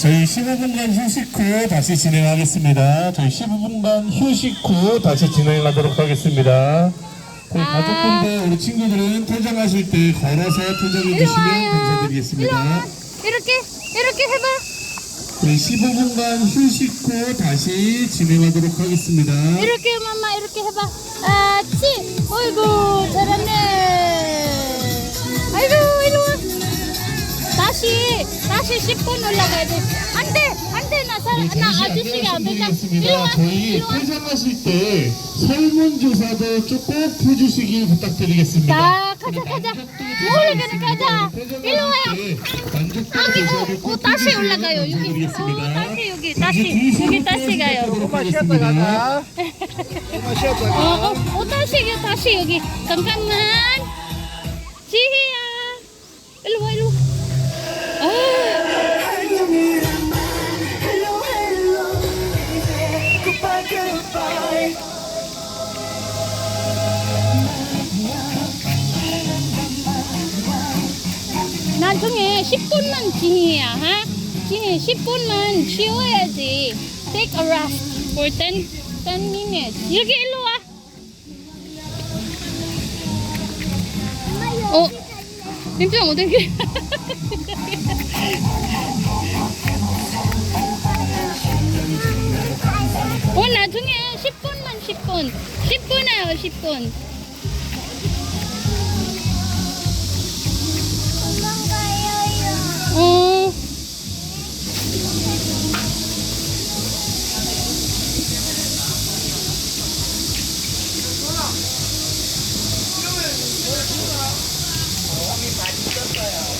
저희 15분간 휴식 후 다시 진행하겠습니다. 저희 15분간 휴식 후 다시 진행하도록 하겠습니다. 저희 아. 가족분들, 우리 친구들은 퇴장하실 때 걸어서 퇴장해 일로 주시면 와요. 감사드리겠습니다. 이렇게 이렇게 해봐. 저희 15분간 휴식 후 다시 진행하도록 하겠습니다. 이렇게 엄마 이렇게 해봐. 아, 치. 어이구 잘했네. 아이고 일로 다시 10분 올라가야 돼. 안 돼 안 돼 나 사, 네, 나 아저씨가 안 된다. 말씀드리겠습니다. 일로 와. 저희 일로 와. 퇴장하실 때 설문조사도 꼭 해주시길 부탁드리겠습니다. 자 가자 가자. 모르겠는 가자. 일로 와요. 여기 어, 어 다시 올라가요 여기. 어 다시 여기 다시 여기 다시 가요. 조금만 쉬었다 가자. 어, 어, 어, 다시, 다시 여기. 잠깐만. 나중에 10분만 지희야, 하? 지희 10분만 쉬어야지. Take a rest for 10, 10 minutes. 여기 일로 와. 어, 임정 어떻게? 10분만 10분. 10분이에요, 10분. 어. na? Nagaram ah, ka자 이렇게. Nagaram,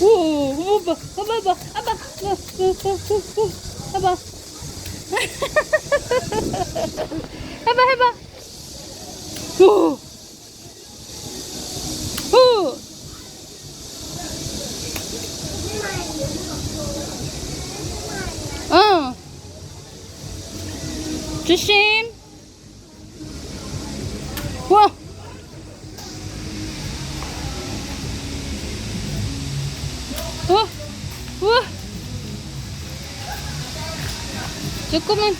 오, 오빠, 오빠, 오빠, 아빠, 어, 어, 어, 어, 어, 아빠. 해봐, 해봐. 오, 오. 어. 조심. 와. 어? 우와! 조금만